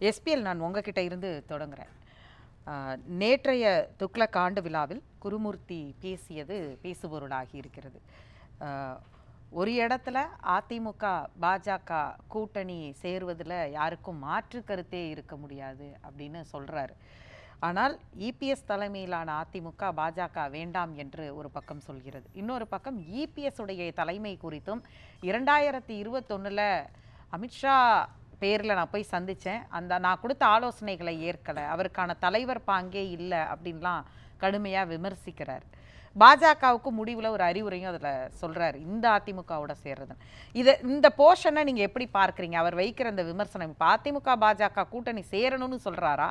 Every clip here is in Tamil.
எஸ்பிஎல் நான் உங்ககிட்ட இருந்து தொடங்குறேன். நேற்றைய துக்ளக் ஆண்டு விழாவில் குருமூர்த்தி பேசியது பேசுபொருளாகி இருக்கிறது. ஒரு இடத்துல அதிமுக பாஜக கூட்டணி சேருவதில் யாருக்கும் மாற்று கருத்தே இருக்க முடியாது அப்படின்னு சொல்கிறாரு ஆனால் இபிஎஸ் தலைமையிலான அதிமுக பாஜக வேண்டாம் என்று ஒரு பக்கம் சொல்கிறது. இன்னொரு பக்கம் இபிஎஸ் உடைய தலைமை குறித்தும் இரண்டாயிரத்தி இருபத்தொன்னுல அமித்ஷா பேரில் நான் போய் சந்தித்தேன் அந்த நான் கொடுத்த ஆலோசனைகளை ஏற்கலை. அவருக்கான தலைவர் பாங்கே இல்லை அப்படின்லாம் கடுமையாக விமர்சிக்கிறார். பாஜகவுக்கு முடிவில் ஒரு அறிவுரையும் அதில் சொல்கிறார் இந்த அதிமுகவோட சேர்றதுன்னு. இதை இந்த போர்ஷனை நீங்கள் எப்படி பார்க்குறீங்க? அவர் வைக்கிற இந்த விமர்சனம் இப்போ அதிமுக பாஜக கூட்டணி சேரணும்னு சொல்கிறாரா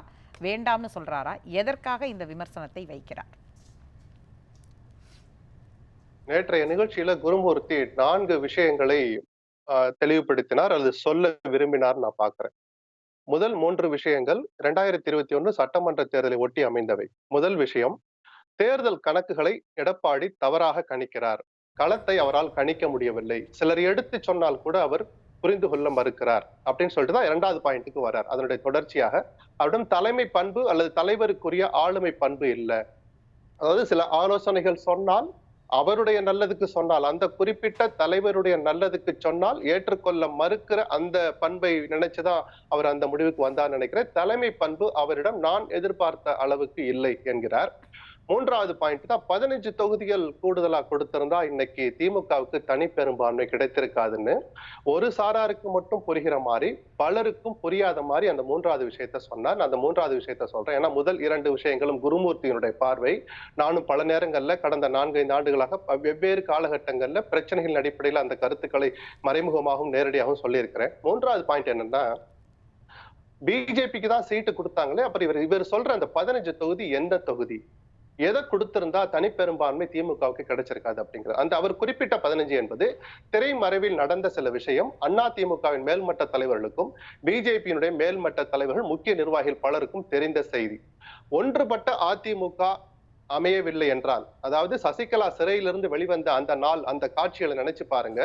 வேண்டாம்னு சொல்கிறாரா எதற்காக இந்த விமர்சனத்தை வைக்கிறார்? நேற்றைய நிகழ்ச்சியில குருமூர்த்தி நான்கு விஷயங்களை தெளிவுபடுத்தினார் அல்லது சொல்ல விரும்பினார் நான் பார்க்கிறேன். முதல் மூன்று விஷயங்கள் இரண்டாயிரத்தி இருபத்தி ஒன்று சட்டமன்ற தேர்தலை ஒட்டி அமைந்தவை. முதல் விஷயம் தேர்தல் கணக்குகளை எடப்பாடி தவறாக கணிக்கிறார். களத்தை அவரால் கணிக்க முடியவில்லை. சிலர் எடுத்து சொன்னால் கூட அவர் புரிந்து கொள்ள மறுக்கிறார் அப்படின்னு சொல்லிட்டு தான் இரண்டாவது பாயிண்ட்டுக்கு வர்றார். அதனுடைய தொடர்ச்சியாக அவரிடம் தலைமை பண்பு அல்லது தலைவருக்குரிய ஆளுமை பண்பு இல்லை. அதாவது சில ஆலோசனைகள் சொன்னால் அவருடைய நல்லதுக்கு சொன்னால் அந்த குறிப்பிட்ட தலைவருடைய நல்லதுக்கு சொன்னால் ஏற்றுக்கொள்ள மறுக்கிற அந்த பண்பை நினைச்சுதான் அவர் அந்த முடிவுக்கு வந்தார் நினைக்கிறேன். தலைமை பண்பு அவரிடம் நான் எதிர்பார்த்த அளவுக்கு இல்லை என்கிறார். மூன்றாவது பாயிண்ட் தான் பதினஞ்சு தொகுதிகள் கூடுதலா கொடுத்திருந்தா இன்னைக்கு திமுகவுக்கு தனி பெரும்பான்மை கிடைத்திருக்காதுன்னு ஒரு சாராருக்கு மட்டும் புரிகிற மாதிரி பலருக்கும் புரியாத மாதிரி அந்த மூன்றாவது விஷயத்த சொன்னார். நான் அந்த மூன்றாவது விஷயத்த சொல்றேன். ஏன்னா முதல் இரண்டு விஷயங்களும் குருமூர்த்தியினுடைய பார்வை. நானும் பல நேரங்கள்ல கடந்த நான்கைந்து ஆண்டுகளாக ப- வெவ்வேறு காலகட்டங்கள்ல பிரச்சனைகளின் அடிப்படையில் அந்த கருத்துக்களை மறைமுகமாகவும் நேரடியாகவும் சொல்லியிருக்கிறேன். மூன்றாவது பாயிண்ட் என்னன்னா பிஜேபிக்கு தான் சீட்டு கொடுத்தாங்களே அப்புறம் இவர் இவர் சொல்ற அந்த பதினஞ்சு தொகுதி எந்த தொகுதி? எதை கொடுத்திருந்தா தனிப்பெரும்பான்மை திமுகவுக்கு கிடைச்சிருக்காது அப்படிங்கிறது அந்த அவர் குறிப்பிட்ட பதினஞ்சு என்பது திரைமறைவில் நடந்த சில விஷயம். அண்ணா திமுகவின் மேல்மட்ட தலைவர்களுக்கும் பிஜேபியினுடைய மேல்மட்ட தலைவர்கள் முக்கிய நிர்வாகிகள் பலருக்கும் தெரிந்த செய்தி. ஒன்றுபட்ட அதிமுக அமையவில்லை என்றால் அதாவது சசிகலா சிறையிலிருந்து வெளிவந்த அந்த நாள் அந்த காட்சிகளை நினைச்சு பாருங்க.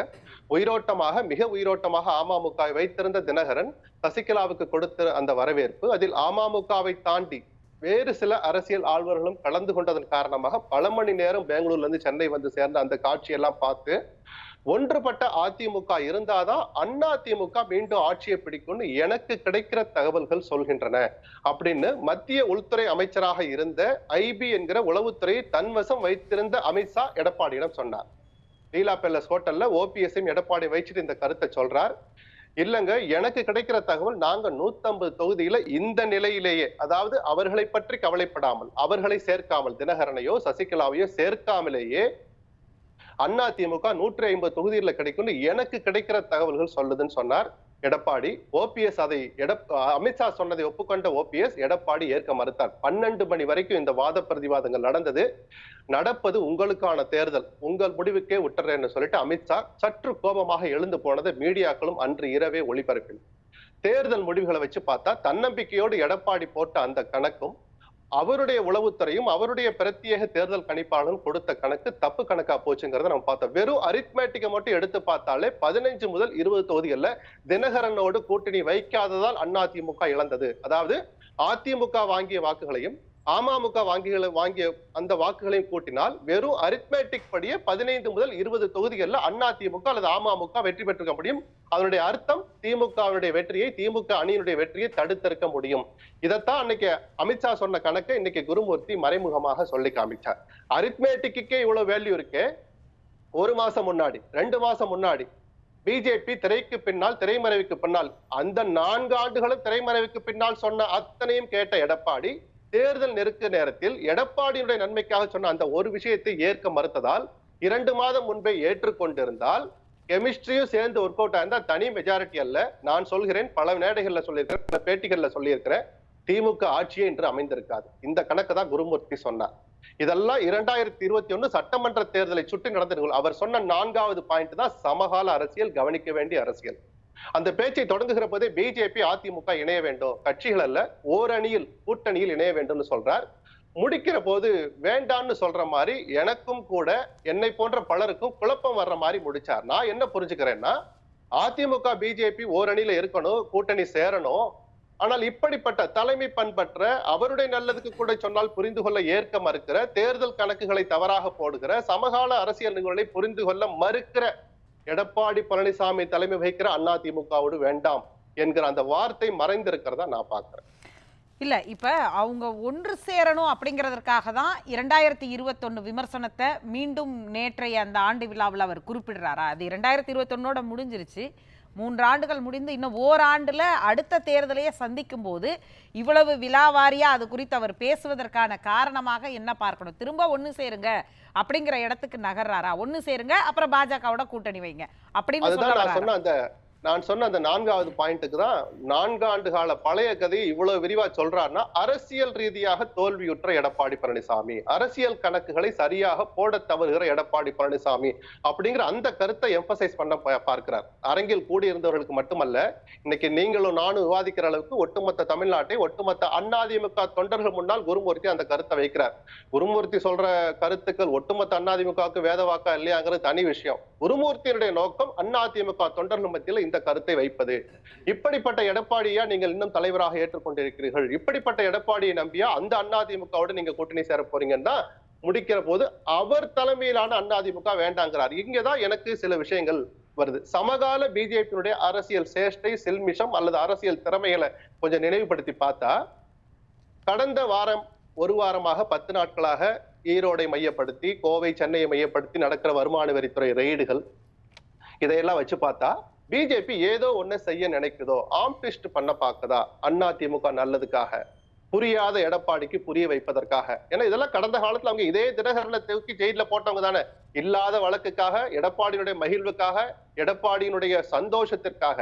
உயிரோட்டமாக மிக உயிரோட்டமாக அமமுக வைத்திருந்த தினகரன் சசிகலாவுக்கு கொடுத்த அந்த வரவேற்பு அதில் அமமுகவை தாண்டி வேறு சில அரசியல் ஆழ்வர்களும் கலந்து கொண்டதன் காரணமாக பல மணி நேரம் பெங்களூர்ல இருந்து சென்னை வந்து சேர்ந்த அந்த காட்சியெல்லாம் பார்த்து ஒன்றுபட்ட அதிமுக இருந்தாதான் அண்ணா திமுக மீண்டும் ஆட்சியை பிடிக்கும்னு எனக்கு கிடைக்கிற தகவல்கள் சொல்கின்றன அப்படின்னு மத்திய உள்துறை அமைச்சராக இருந்த ஐபி என்கிற உளவுத்துறையை தன்வசம் வைத்திருந்த அமித்ஷா எடப்பாடியிடம் சொன்னார். லீலா பேலஸ் ஹோட்டல்ல ஓபிஎஸ்ஸையும் எடப்பாடி வைச்சிட்டு இந்த கருத்தை சொல்றார். இல்லங்க எனக்கு கிடைக்கிற தகவல் நாங்க 150 தொகுதியில இந்த நிலையிலேயே அதாவது அவர்களை பற்றி கவலைப்படாமல் அவர்களை சேர்க்காமல் தினகரனையோ சசிகலாவையோ சேர்க்காமலேயே அண்ணா திமுக நூற்றி ஐம்பது தொகுதியில கிடைக்கும்னு எனக்கு கிடைக்கிற தகவல்கள் சொல்லுதுன்னு சொன்னார். எடப்பாடி ஓபிஎஸ் அதை அமித்ஷா சொன்னதை ஒப்புக்கொண்ட ஓபிஎஸ் எடப்பாடி ஏற்க மறுத்தார். பன்னெண்டு மணி வரைக்கும் இந்த வாத பிரதிவாதங்கள் நடந்தது. நடப்பது உங்களுக்கான தேர்தல். உங்கள் முடிவுக்கே விட்டுறேன்னு சொல்லிட்டு அமித்ஷா சற்று கோபமாக எழுந்து போனது மீடியாக்களும் அன்று இரவே ஒளிபரப்பில் தேர்தல் முடிவுகளை வச்சு பார்த்தா தன்னம்பிக்கையோடு எடப்பாடி போட்ட அந்த கணக்கும் அவருடைய உளவுத்துறையும் அவருடைய பிரத்யேக தேர்தல் கணிப்பாளரும் கொடுத்த கணக்கு தப்பு கணக்கா போச்சுங்கிறத நம்ம பார்த்தோம். வெறும் அரித்மேட்டிக்கை மட்டும் எடுத்து பார்த்தாலே பதினைஞ்சு முதல் இருபது தொகுதிகளில் தினகரனோடு கூட்டணி வைக்காததால் அதிமுக இழந்தது. அதாவது அதிமுக வாங்கிய வாக்குகளையும் அமமுக வாங்கிகளை வாங்கிய அந்த வாக்குகளையும் கூட்டினால் வெறும் அரித்மேட்டிக் படியே பதினைந்து முதல் இருபது தொகுதிகள்ல அதிமுக அல்லது அமமுக வெற்றி பெற்றிருக்க முடியும். அதனுடைய அர்த்தம் திமுகவினுடைய வெற்றியை திமுக அணியினுடைய வெற்றியை தடுத்திருக்க முடியும். இதைத்தான் அன்னைக்கு அமித்ஷா சொன்ன கணக்கை இன்னைக்கு குருமூர்த்தி மறைமுகமாக சொல்லி காமிச்சார். அரித்மேட்டிக்கே இவ்வளவு வேல்யூ இருக்கே. ஒரு மாசம் முன்னாடி ரெண்டு மாசம் முன்னாடி பிஜேபி திரைக்கு பின்னால் திரைமறைவுக்கு பின்னால் அந்த நான்கு ஆண்டுகளும் திரைமறைவுக்கு பின்னால் சொன்ன அத்தனையும் கேட்ட எடப்பாடி தேர்தல் நெருக்க நேரத்தில் எடப்பாடியுடைய நன்மைக்காக சொன்ன அந்த ஒரு விஷயத்தை ஏற்க மறுத்ததால் இரண்டு மாதம் முன்பே ஏற்றுக்கொண்டிருந்தால் கெமிஸ்ட்ரியும் சேர்ந்து ஒர்க் அவுட் ஆயிருந்தா தனி மெஜாரிட்டி அல்ல. நான் சொல்கிறேன் பல மேடைகள்ல சொல்லியிருக்கிறேன் பல பேட்டிகள்ல சொல்லியிருக்கிறேன். திமுக ஆட்சியே இன்று அமைந்திருக்காது. இந்த கணக்கு தான் குருமூர்த்தி சொன்னார். இதெல்லாம் இரண்டாயிரத்தி இருபத்தி ஒண்ணு சட்டமன்ற தேர்தலை சுற்றி நடந்த அவர் சொன்ன நான்காவது பாயிண்ட் தான் சமகால அரசியல் கவனிக்க வேண்டிய அரசியல். அந்த பேச்சை தொடங்குகிற போதே பிஜேபி அதிமுக இணைய வேண்டும். கட்சிகள் அல்ல ஓரணியில் கூட்டணியில் இணைய வேண்டும்னு சொல்றார். முடிக்கிற போது வேண்டான்னு சொல்ற மாதிரி எனக்கும் கூட என்னை போன்ற பலருக்கும் குழப்பம் வர்ற மாதிரி முடிச்சார். நான் என்ன புரிஞ்சுக்கிறேன்னா அதிமுக பிஜேபி ஓரணியில இருக்கணும் கூட்டணி சேரணும். ஆனால் இப்படிப்பட்ட தலைமை பண்பற்ற அவருடைய நல்லதுக்கு கூட சொன்னால் புரிந்து கொள்ள ஏற்க மறுக்கிற தேர்தல் கணக்குகளை தவறாக போடுகிற சமகால அரசியல் நிகழ்வுகளை புரிந்து கொள்ள மறுக்கிற எடப்பாடி பழனிசாமி தலைமை வகிக்கிற திமுகவோடு வேண்டாம் என்கிற அந்த வார்த்தை மறைந்திருக்கிறதா நான் பார்க்குறேன். இல்லை இப்போ அவங்க ஒன்று சேரணும் அப்படிங்கிறதற்காக தான் இரண்டாயிரத்தி இருபத்தொன்னு விமர்சனத்தை மீண்டும் நேற்றைய அந்த ஆண்டு விழாவில் அவர் குறிப்பிடுறாரா? அது இரண்டாயிரத்தி இருபத்தொன்னோட முடிஞ்சிருச்சு. மூன்று ஆண்டுகள் முடிந்து இன்னும் ஓராண்டுல அடுத்த தேர்தலையே சந்திக்கும் போது இவ்வளவு விழாவாரியா அது குறித்து அவர் பேசுவதற்கான காரணமாக என்ன பார்க்கணும்? திரும்ப ஒன்று சேருங்க அப்படிங்கிற இடத்துக்கு நகர்றாரா? ஒன்று சேருங்க அப்புறம் பாஜகவோட கூட்டணி வைங்க. அப்படின்னு சொல்ல அந்த நான் சொன்ன அந்த நான்காவது பாயிண்ட்டுக்கு தான் நான்கு ஆண்டு கால பழைய கதையை இவ்வளவு விரிவா சொல்றாருன்னா அரசியல் ரீதியாக தோல்வியுற்ற எடப்பாடி பழனிசாமி அரசியல் கணக்குகளை சரியாக போட தவறுகிற எடப்பாடி பழனிசாமி அப்படிங்கிற அந்த கருத்தை எம்பசைஸ் பண்ண பா- பார்க்கிறார். அரங்கில் கூடியிருந்தவர்களுக்கு மட்டுமல்ல இன்னைக்கு நீங்களும் நானும் விவாதிக்கிற அளவுக்கு ஒட்டுமொத்த தமிழ்நாட்டை ஒட்டுமொத்த அதிமுக தொண்டர்கள் முன்னால் குருமூர்த்தி அந்த கருத்தை வைக்கிறார். குருமூர்த்தி சொல்ற கருத்துக்கள் ஒட்டுமொத்த அதிமுகவுக்கு வேதவாக்கா இல்லையாங்கிறது தனி விஷயம். குருமூர்த்தியினுடைய நோக்கம் அதிமுக தொண்டர்கள் மத்தியில் இந்த கருத்தை வைப்பது. இப்படிப்பட்ட எடப்பாடியா நீங்கள் இன்னும் தலைவராக ஏற்றுக்கொண்டிருக்கிறீர்கள். இப்படிப்பட்ட எடப்பாடியை நம்பியா அந்த அதிமுகவோடு நீங்க கூட்டணி சேர போறீங்கன்னா முடிக்கிற போது அவர் தலைமையிலான அதிமுக வேண்டாங்கிறார். இங்கதான் எனக்கு சில விஷயங்கள் வருது. சமகால பிஜேபியினுடைய அரசியல் சேஷ்டை செல்மிஷம் அல்லது அரசியல் திறமைகளை கொஞ்சம் நினைவுபடுத்தி பார்த்தா கடந்த வாரம் ஒரு வாரமாக பத்து நாட்களாக ஈரோடை மையப்படுத்தி கோவை சென்னையை மையப்படுத்தி நடக்கிற வருமான வரித்துறை ரெய்டுகள் இதையெல்லாம் வச்சு பார்த்தா பிஜேபி ஏதோ ஒண்ணு செய்ய நினைக்குதோ ஆம் ட்விஸ்ட் பண்ண பாக்குதா அண்ணா திமுக நல்லதுக்காக புரியாத எடப்பாடிக்கு புரிய வைப்பதற்காக. ஏன்னா இதெல்லாம் கடந்த காலத்துல அவங்க இதே தினகரனை தூக்கி ஜெயில போட்டவங்க தானே. இல்லாத வழக்குக்காக எடப்பாடியினுடைய மகிழ்வுக்காக எடப்பாடியினுடைய சந்தோஷத்திற்காக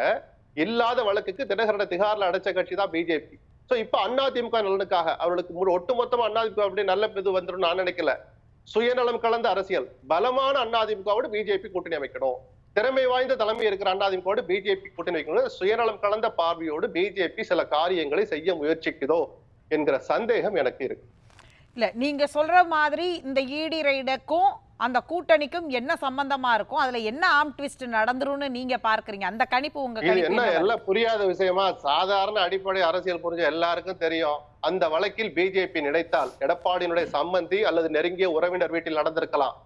இல்லாத வழக்குக்கு தினகரனை திகாரில் அடைச்ச கட்சி தான் பிஜேபி ஸோ இப்போ அதிமுக நலனுக்காக அவர்களுக்கு முழு- ஒட்டுமொத்தமா அண்ணா திமுக அப்படி நல்ல இது வந்துடும் நான் நினைக்கல. சுயநலம் கலந்த அரசியல். பலமான அதிமுகவோடு பிஜேபி கூட்டணி அமைக்கணும். திறமை வாய்ந்த தலைமை இருக்கிற அதிமுகவோடு பிஜேபி கூட்டணி வைக்கணும். சுயநலம் கலந்த பார்வையோடு பிஜேபி சில காரியங்களை செய்ய முயற்சிக்குதோ என்கிற சந்தேகம் எனக்கு இருக்கு. இல்ல நீங்க சொல்ற மாதிரி இந்த ஈடி ரைடக்கும் அந்த கூட்டணிக்கும் என்ன சம்பந்தமா இருக்கும்? அதுல என்ன ஆம் ட்விஸ்ட் நடந்துரும்னு நீங்க பார்க்கறீங்க? அந்த கணிப்பு உங்க என்ன? எல்லாம் புரியாத விஷயமா? சாதாரண அடிப்படை அரசியல் புரிஞ்ச எல்லாருக்கும் தெரியும். அந்த வழக்கில் பிஜேபி நினைத்தால் எடப்பாடியினுடைய சம்பந்தி அல்லது நெருங்கிய உறவினர் வீட்டில் நடந்திருக்கலாம்.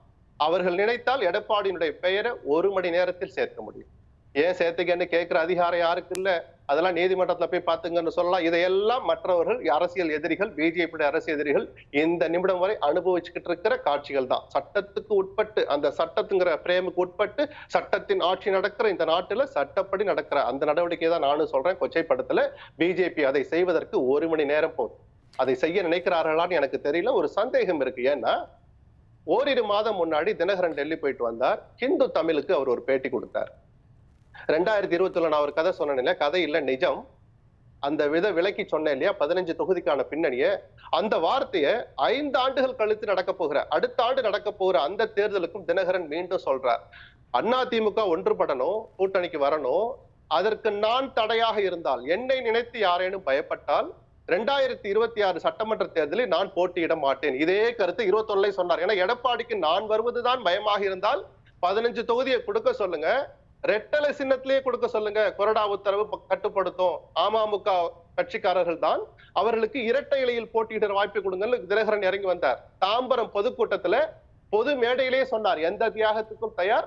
அவர்கள் நினைத்தால் எடப்பாடியினுடைய பெயரை ஒரு மணி நேரத்தில் சேர்க்க முடியும். ஏன் சேர்த்துக்கன்னு கேட்கிற அதிகாரம் யாருக்கு இல்ல? அதெல்லாம் நீதிமன்றத்தில் போய் பார்த்துங்கன்னு சொல்லலாம். இதையெல்லாம் மற்றவர்கள் அரசியல் எதிரிகள் பிஜேபியுடைய அரசியல் எதிரிகள் இந்த நிமிடம் வரை அனுபவிச்சுக்கிட்டு இருக்கிற காட்சிகள் தான். சட்டத்துக்கு உட்பட்டு அந்த சட்டத்துங்கிற பிரேமுக்கு உட்பட்டு சட்டத்தின் ஆட்சி நடக்கிற இந்த நாட்டில் சட்டப்படி நடக்கிற அந்த நடவடிக்கை தான் நானும் சொல்றேன். கொச்சைப்படத்துல. பிஜேபி அதை செய்வதற்கு ஒரு மணி நேரம் போதும். அதை செய்ய நினைக்கிறார்களான்னு எனக்கு தெரியல. ஒரு சந்தேகம் இருக்கு. ஏன்னா ஓரிரு மாதம் முன்னாடி தினகரன் டெல்லி போயிட்டு வந்தார். ஹிந்து தமிழுக்கு அவர் ஒரு பேட்டி கொடுத்தார். ரெண்டாயிரத்தி இருபத்தி நான் ஒரு கதை சொன்னேன் இல்லையா கதை இல்ல நிஜம். அந்த வித விலக்கி சொன்னேன் இல்லையா? பதினஞ்சு தொகுதிக்கான பின்னணியை. அந்த வார்த்தையை ஐந்து ஆண்டுகள் கழித்து நடக்க போகிற அடுத்த ஆண்டு நடக்க போகிற அந்த தேர்தலுக்கும் தினகரன் மீண்டும் சொல்றார். அண்ணா திமுக ஒன்றுபடணும் கூட்டணிக்கு வரணும். அதற்கு நான் தடையாக இருந்தால் என்னை நினைத்து யாரேனும் பயப்பட்டால் ரெண்டாயிரத்தி இருபத்தி ஆறு சட்டமன்ற தேர்தலில் நான் போட்டியிட மாட்டேன். இதே கருத்து இருபத்தொன்னுல சொன்னார். ஏன்னா எடப்பாடிக்கு நான் வருவதுதான் பயமாக இருந்தால் பதினஞ்சு தொகுதியை கொடுக்க சொல்லுங்க. ரெட்டலை சின்னத்திலேயே கொடுக்க சொல்லுங்க. கொறடா உத்தரவு கட்டுப்படுத்தும். அமமுக கட்சிக்காரர்கள் தான் அவர்களுக்கு இரட்டை இலையில் போட்டியிடுற வாய்ப்பு கொடுங்கன்னு தினகரன் இறங்கி வந்தார். தாம்பரம் பொதுக்கூட்டத்துல பொது மேடையிலேயே சொன்னார். எந்த தியாகத்துக்கும் தயார்.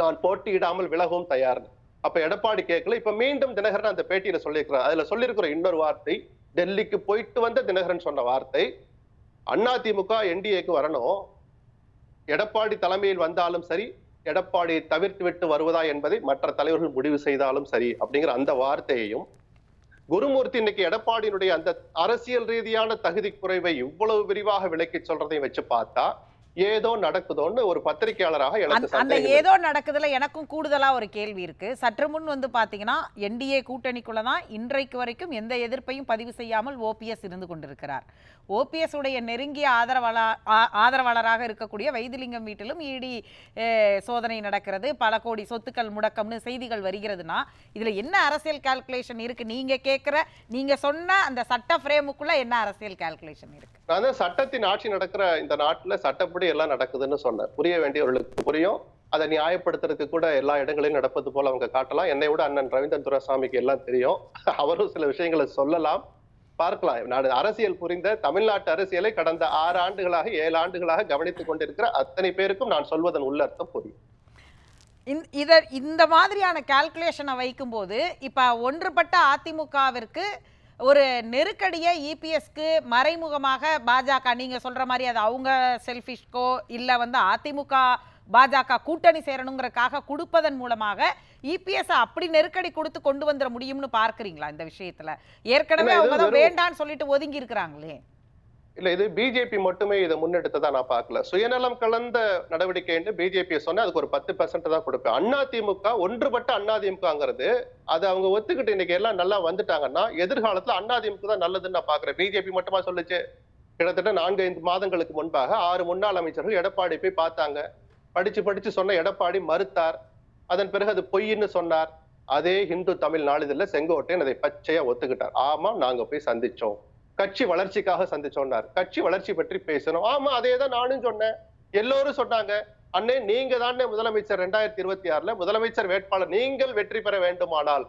நான் போட்டியிடாமல் விலகவும் தயார் அப்ப எடப்பாடி கேட்கல. இப்ப மீண்டும் தினகரன் அந்த பேட்டியில சொல்லியிருக்கிறார். அதுல சொல்லியிருக்கிற இன்னொரு வார்த்தை டெல்லிக்கு போயிட்டு வந்த தினகரன் சொன்ன வார்த்தை அண்ணா திமுக என்டிஏக்கு வரணும். எடப்பாடி தலைமையில் வந்தாலும் சரி எடப்பாடியை தவிர்த்து விட்டு வருவதா என்பதை மற்ற தலைவர்கள் முடிவு செய்தாலும் சரி அப்படிங்கிற அந்த வார்த்தையையும் குருமூர்த்தி இன்னைக்கு எடப்பாடியினுடைய அந்த அரசியல் ரீதியான தகுதி குறைவை இவ்வளவு விரிவாக விளக்கி சொல்றதையும் வச்சு பார்த்தா ஏதோ நடக்குதோன்னு ஒரு பத்திரிகையாளராக அந்த-. ஏதோ நடக்குதுல எனக்கும் கூடுதலா ஒரு கேள்வி இருக்கு. சற்று முன் வந்து பாத்தீங்கன்னா என்டிஏ கூட்டணிக்குள்ள தான் இன்றைக்கு வரைக்கும் எந்த எதிர்ப்பையும் பதிவு செய்யாமல் ஓபிஎஸ் இருந்து கொண்டிருக்கிறார். ஓபிஎஸ் உடைய நெருங்கிய ஆதரவாளா ஆ- ஆதரவாளராக இருக்கக்கூடிய வைத்திலிங்கம் வீட்டிலும் இடி சோதனை நடக்கிறது. பல கோடி சொத்துக்கள் முடக்கம்னு செய்திகள் வருகிறதுனா இதுல என்ன அரசியல் கால்குலேஷன் இருக்கு? நீங்க கேட்கிற நீங்க சொன்ன அந்த சட்ட ஃப்ரேமுக்குள்ள என்ன அரசியல் கால்குலேஷன் இருக்கு? சட்டத்தின் ஆட்சி நடக்கிற இந்த நாட்டுல சட்டப்படி எப்படி எல்லாம் நடக்குதுன்னு சொன்னார். புரிய வேண்டியவர்களுக்கு புரியும். அதை நியாயப்படுத்துறதுக்கு கூட எல்லா இடங்களிலும் நடப்பது போல அவங்க காட்டலாம். என்னை விட அண்ணன் ரவீந்திரன் துரசாமிக்கு எல்லாம் தெரியும். அவரும் சில விஷயங்களை சொல்லலாம். பார்க்கலாம். நான் அரசியல் புரிந்த தமிழ்நாட்டு அரசியலை கடந்த ஆறு ஆண்டுகளாக ஏழு ஆண்டுகளாக கவனித்துக் கொண்டிருக்கிற அத்தனை பேருக்கும் நான் சொல்வதன் உள்ளர்த்தம் புரியும். இந்த- இத இந்த மாதிரியான கால்குலேஷனை வைக்கும்போது இப்போ ஒன்றுபட்ட அதிமுகவிற்கு ஒரு நெருக்கடியை இபிஎஸ்க்கு மறைமுகமாக பாஜக நீங்க சொல்ற மாதிரி அது அவங்க செல்ஃபிஷ்கோ இல்ல வந்து அதிமுக பாஜக கூட்டணி சேரணுங்கிறதுக்காக கொடுப்பதன் மூலமாக இபிஎஸ் அப்படி நெருக்கடி கொடுத்து கொண்டு வந்துட முடியும்னு பார்க்கறீங்களா இந்த விஷயத்துல? ஏற்கனவே அவங்க தான் வேண்டான்னு சொல்லிட்டு ஒதுங்கி இருக்கிறாங்களே. இல்ல இது பிஜேபி மட்டுமே இதை முன்னெடுத்ததா நான் பார்க்கல. சுயநலம் கலந்த நடவடிக்கைன்னு பிஜேபி சொன்னா அதுக்கு ஒரு பத்து பெர்சென்ட் தான் கொடுப்பேன். அண்ணா திமுக ஒன்றுபட்ட அண்ணா திமுகங்கிறது அது அவங்க ஒத்துக்கிட்டு இன்னைக்கு எல்லாம் நல்லா வந்துட்டாங்கன்னா எதிர்காலத்துல அண்ணா திமுக தான் நல்லதுன்னு நான் பாக்குறேன் பிஜேபி மட்டுமா சொல்லுச்சு? கிட்டத்தட்ட நான்கு ஐந்து மாதங்களுக்கு முன்பாக ஆறு முன்னாள் அமைச்சர்கள் எடப்பாடி போய் பார்த்தாங்க. படிச்சு படிச்சு சொன்ன எடப்பாடி மறுத்தார். அதன் பிறகு அது பொய்ன்னு சொன்னார். அதே ஹிந்து தமிழ் நாளிதழ்ல செங்கோட்டையன் அதை பச்சையா ஒத்துக்கிட்டார். ஆமா நாங்க போய் சந்திச்சோம். கட்சி வளர்ச்சிக்காக சந்திச்சோன்னார். கட்சி வளர்ச்சி பற்றி பேசணும். ஆமா அதே தான் நானும் சொன்னேன். எல்லோரும் சொன்னாங்க அண்ணே நீங்க தானே முதலமைச்சர் ரெண்டாயிரத்தி இருபத்தி ஆறுல முதலமைச்சர் வேட்பாளர் நீங்கள் வெற்றி பெற வேண்டுமானால்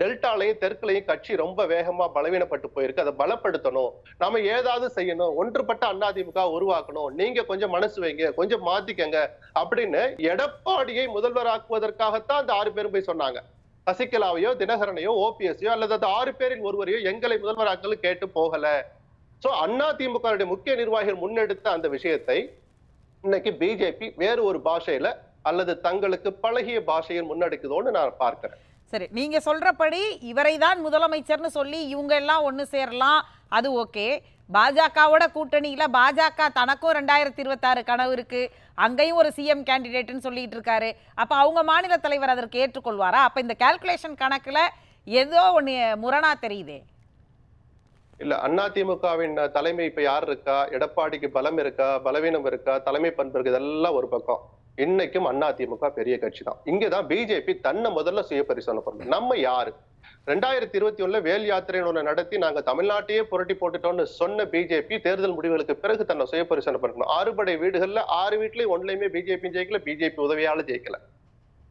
டெல்டாலையும் தெற்குலையும் கட்சி ரொம்ப வேகமா பலவீனப்பட்டு போயிருக்கு. அதை பலப்படுத்தணும். நாம ஏதாவது செய்யணும். ஒன்றுபட்ட அதிமுக உருவாக்கணும். நீங்க கொஞ்சம் மனசு வைங்க கொஞ்சம் மாத்திக்கங்க அப்படின்னு எடப்பாடியை முதல்வராக்குவதற்காகத்தான் அந்த ஆறு பேரும் போய் சொன்னாங்க. சசிகலாவையோ தினகரனையோ ஓபிஎஸ்யோ அல்லது அந்த ஆறு பேரில் ஒருவரையோ எங்களை முதல்வராக்கள் கேட்டு போகல. சோ அண்ணா திமுக முக்கிய நிர்வாகிகள் முன்னெடுத்த அந்த விஷயத்தை இன்னைக்கு பிஜேபி வேறு ஒரு பாஷையில அல்லது தங்களுக்கு பழகிய பாஷையில் முன்னெடுக்குதோன்னு நான் பார்க்கிறேன். சரி நீங்க சொல்றபடி இவரை தான் முதலமைச்சர்னு சொல்லி இவங்க எல்லாம் ஒண்ணு சேரலாம் அது ஓகே. பாஜகவோட கூட்டணியில் பாஜக தனக்கும் ரெண்டாயிரத்தி இருபத்தாறு கனவு இருக்கு. அங்கேயும் ஒரு சிஎம் கேண்டிடேட்னு சொல்லிட்டு இருக்காரு. அப்போ அவங்க மாநில தலைவர் அதற்கு ஏற்றுக்கொள்வாரா? அப்போ இந்த கால்குலேஷன் கணக்கில் ஏதோ ஒன்று முரணா தெரியுதே. இல்ல அண்ணா திமுகவின் தலைமை இப்ப யார் இருக்கா? எடப்பாடிக்கு பலம் இருக்கா? பலவீனம் இருக்கா? தலைமை பண்பு இருக்கு இதெல்லாம் ஒரு பக்கம். இன்னைக்கும் அண்ணா திமுக பெரிய கட்சி தான் இங்கதான் பிஜேபி தன்னை முதல்ல சுய பரிசோதனை பண்ணணும் நம்ம யாரு? ரெண்டாயிரத்தி இருபத்தி ஒண்ணுல வேல் யாத்திரைன்னு ஒண்ணு நடத்தி நாங்க தமிழ்நாட்டையே புரட்டி போட்டுட்டோம்னு சொன்ன பிஜேபி தேர்தல் முடிவுகளுக்கு பிறகு தன்னை சுய பரிசோதனை பண்ணணும் ஆறுபடை வீடுகள்ல ஆறு வீட்லயும் ஒன்லையுமே பிஜேபி ஜெயிக்கல பிஜேபி உதவியால ஜெயிக்கல.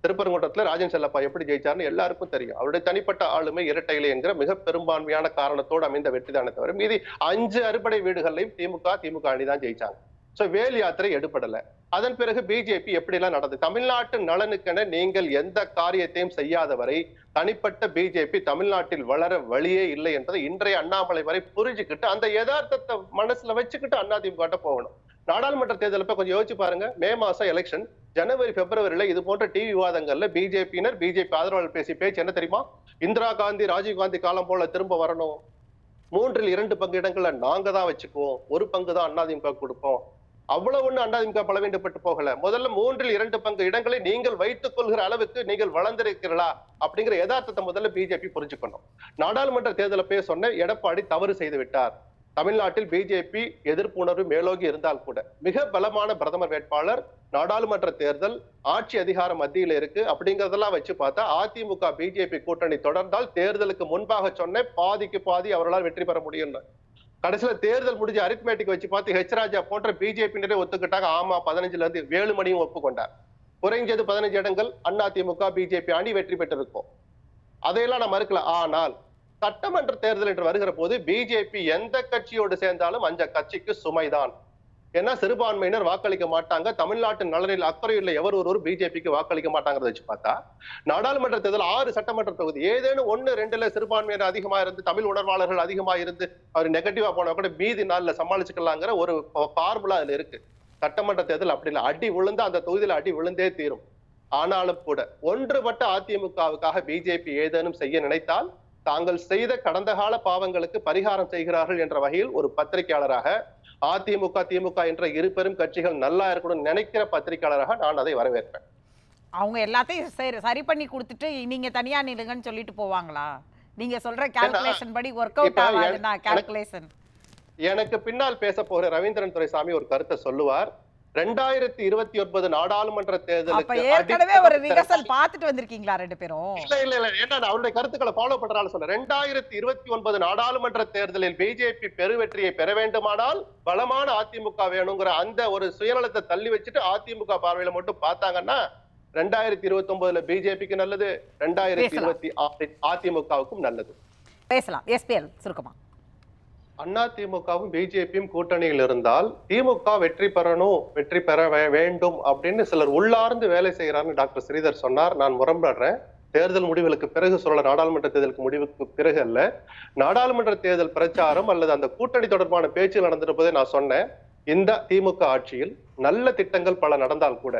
திருப்பரங்குன்றத்துல ராஜன் செல்லப்பா எப்படி ஜெயிச்சார்னு எல்லாருக்கும் தெரியும். அவருடைய தனிப்பட்ட ஆளுமை இரட்டைகளை என்கிற மிக பெரும்பான்மையான காரணத்தோடு அமைந்த வெற்றி தானே தவிர மீதி அஞ்சு அறுபடை வீடுகள்லையும் திமுக திமுக அணி தான் ஜெயிச்சாங்க. ஸோ வேல் யாத்திரை எடுபடலை. அதன் பிறகு பிஜேபி எப்படிலாம் நடந்தது தமிழ்நாட்டு நலனுக்கென நீங்கள் எந்த காரியத்தையும் செய்யாத வரை தனிப்பட்ட பிஜேபி தமிழ்நாட்டில் வளர வழியே இல்லை என்றதை இன்றைய அண்ணாமலை வரை புரிஞ்சுக்கிட்டு அந்த யதார்த்தத்தை மனசுல வச்சுக்கிட்டு அண்ணா போகணும். நாடாளுமன்ற தேர்தலில் இப்போ கொஞ்சம் யோசிச்சு பாருங்க. மே மாசம் எலெக்ஷன் ஜனவரி பிப்ரவரியில இது போன்ற டிவி விவாதங்கள்ல பிஜேபியினர் பிஜேபி ஆதரவாளர் பேசி பேச்சு என்ன தெரியுமா? இந்திரா காந்தி ராஜீவ் காந்தி காலம் போல திரும்ப வரணும். மூன்றில் இரண்டு பங்கு இடங்களை நாங்க தான் வச்சுக்குவோம். ஒரு பங்கு தான் அதிமுக கொடுப்போம். அவ்வளவு ஒண்ணு அதிமுக பலவீனப்பட்டு போகல. முதல்ல மூன்றில் இரண்டு பங்கு இடங்களை நீங்கள் வைத்துக் கொள்கிற அளவுக்கு நீங்கள் வளர்ந்திருக்கிறீர்களா அப்படிங்கிற யதார்த்தத்தை முதல்ல பிஜேபி புரிஞ்சுக்கணும். நாடாளுமன்ற தேர்தலை போய் சொன்ன எடப்பாடி தவறு செய்து விட்டார். தமிழ்நாட்டில் பிஜேபி எதிர்ப்பு உணர்வு இருந்தால் கூட. மிக பலமான பிரதமர் வேட்பாளர் நாடாளுமன்ற தேர்தல் ஆட்சி அதிகாரம் மத்தியில இருக்கு அப்படிங்கறதெல்லாம் வச்சு பார்த்தா அதிமுக பிஜேபி கூட்டணி தொடர்ந்தால் தேர்தலுக்கு முன்பாக சொன்ன பாதிக்கு பாதி அவர்களால் வெற்றி பெற முடியும் கடைசியில தேர்தல் முடிஞ்ச அரித்மேட்டிக் வச்சு பார்த்து ஹெச் ராஜா போன்ற பிஜேபியினரே ஒத்துக்கிட்டாங்க ஆமா பதினஞ்சுல இருந்து வேலுமணியும் ஒப்புக்கொண்டார். குறைஞ்சது பதினஞ்சு இடங்கள் அதிமுக பிஜேபி அணி வெற்றி பெற்றிருக்கும். அதையெல்லாம் நான் மறுக்கல. ஆனால் சட்டமன்ற தேர்தல் என்று வருகிற போது பிஜேபி எந்த கட்சியோடு சேர்ந்தாலும் அந்த கட்சிக்கு சுமைதான். ஏன்னா சிறுபான்மையினர் வாக்களிக்க மாட்டாங்க. தமிழ்நாட்டு நலனில் அக்கறையுள்ள எவர் ஒருவர் பிஜேபிக்கு வாக்களிக்க மாட்டாங்கிறத வச்சு பார்த்தா நாடாளுமன்ற தேர்தல் ஆறு சட்டமன்ற தொகுதி. ஏதேனும் ஒன்னு ரெண்டுல சிறுபான்மையினர் அதிகமா இருந்து தமிழ் உணர்வாளர்கள் அதிகமா இருந்து அவர் நெகட்டிவா போனா கூட மீதி நாள்ல சமாளிச்சுக்கலாங்கிற ஒரு ஃபார்முலா அதுல இருக்கு. சட்டமன்ற தேர்தல் அப்படி இல்லை. அடி விழுந்து அந்த தொகுதியில அடி விழுந்தே தீரும். ஆனாலும் கூட ஒன்றுபட்ட அதிமுகவுக்காக பிஜேபி ஏதேனும் செய்ய நினைத்தால் தாங்கள் செய்த கடந்த கால பாவங்களுக்கு பரிகாரம் செய்கிறார்கள் என்ற வகையில் ஒரு பத்திரிகையாளராக அதிமுக திமுக என்ற இரு பெரும் கட்சிகள் நல்லா இருக்கணும்னு நினைக்கிற பத்திரிகையாளராக நான் அதை வரவேற்பேன். அவங்க எல்லாத்தையும் சரி சரி பண்ணி கொடுத்துட்டு நீங்க தனியா நில்லுங்கன்னு சொல்லிட்டு போவாங்களா? நீங்க சொல்ற கால்குலேஷன் படி ஒர்க் அவுட் ஆகாதுன்னா எனக்கு- கால்குலேஷன் எனக்கு பின்னால் பேச போகிற ரவீந்திரன் துரைசாமி ஒரு கருத்தை சொல்லுவார். ரெண்டாயிரத்தி இருபத்தி ஒன்பது நாடாளுமன்ற தேர்தலுக்கு ஏற்கனவே ஒரு ரிஹர்சல் பார்த்துட்டு வந்திருக்கீங்களா ரெண்டு பேரும்? இல்ல இல்ல இல்ல ஏன்னா அவருடைய கருத்துக்களை ஃபாலோ பண்றாலும் சொல்ல ரெண்டாயிரத்தி இருபத்தி ஒன்பது நாடாளுமன்ற தேர்தலில் பிஜேபி பெருவெற்றியை பெற வேண்டுமானால் பலமான அதிமுக வேணுங்கிற அந்த ஒரு சுயநலத்தை தள்ளி வச்சுட்டு அதிமுக பார்வையில மட்டும் பார்த்தாங்கன்னா ரெண்டாயிரத்தி இருபத்தி ஒன்பதுல பிஜேபிக்கு நல்லது ரெண்டாயிரத்தி. இருபத்தி அதிமுகவுக்கும் நல்லது. பேசலாம். எஸ்பிஎல் சுருக்கமா. அண்ணா திமுகவும் பிஜேபியும் கூட்டணியில் இருந்தால் திமுக வெற்றி பெறணும் வெற்றி பெற வேண்டும் அப்படின்னு சிலர் உள்ளார்ந்து வேலை செய்கிறாருன்னு டாக்டர் ஸ்ரீதர் சொன்னார். நான் முரண்படுறேன். தேர்தல் முடிவுகளுக்கு பிறகு சொல்ல நாடாளுமன்ற தேர்தலுக்கு முடிவுக்கு பிறகு அல்ல. நாடாளுமன்ற தேர்தல் பிரச்சாரம் அல்லது அந்த கூட்டணி தொடர்பான பேச்சு நடந்திருப்பதை நான் சொன்னேன். இந்த திமுக ஆட்சியில் நல்ல திட்டங்கள் பல நடந்தால் கூட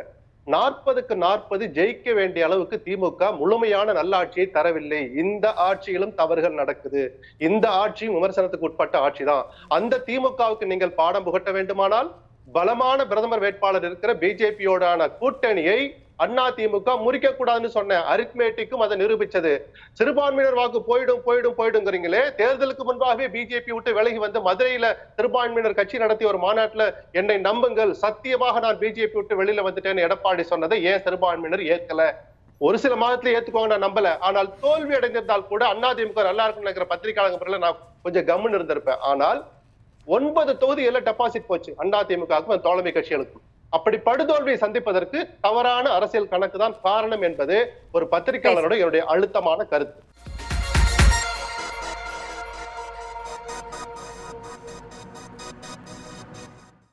நாற்பதுக்கு நாற்பது ஜெயிக்க வேண்டிய அளவுக்கு திமுக முழுமையான நல்லாட்சியை தரவில்லை. இந்த ஆட்சியிலும் தவறுகள் நடக்குது. இந்த ஆட்சியும் விமர்சனத்துக்கு உட்பட்ட ஆட்சிதான். அந்த திமுகவுக்கு நீங்கள் பாடம் புகட்ட வேண்டுமானால் பலமான பிரதமர் வேட்பாளர் இருக்கிற பிஜேபியோடான கூட்டணியை அண்ணா திமுக முறிக்க கூடாதுன்னு சொன்னேன் அரித்மேட்டிக்கும் அதை நிரூபிச்சது. சிறுபான்மையினர் வாக்கு போயிடும் போயிடும் போயிடுங்கிறீங்களே. தேர்தலுக்கு முன்பாகவே பிஜேபி விட்டு விலகி வந்து மதுரையில சிறுபான்மையினர் கட்சி நடத்திய ஒரு மாநாட்டுல என்னை நம்புங்கள். சத்தியமாக நான் பிஜேபி விட்டு வெளியில வந்துட்டேன்னு எடப்பாடி சொன்னதை ஏன் சிறுபான்மையினர் ஏற்கல? ஒரு சில மாதத்துல ஏத்துக்கோங்க நான் நம்பல. ஆனால் தோல்வி அடைந்திருந்தால் கூட அண்ணா திமுக நல்லா இருக்கும் நினைக்கிற பத்திரிகையாளங்க நான் கொஞ்சம் கம்முன்னு இருந்திருப்பேன். ஆனால் ஒன்பது தொகுதிகளில் டெபாசிட் போச்சு. அண்ணா திமுகவுக்கும் தோழமை கட்சிகளுக்கும். அப்படி படுதோல்வியை சந்திப்பதற்கு தவறான அரசியல் கணக்கு தான் காரணம் என்பது ஒரு பத்திரிகையாளரோட என்னுடைய அழுத்தமான கருத்து.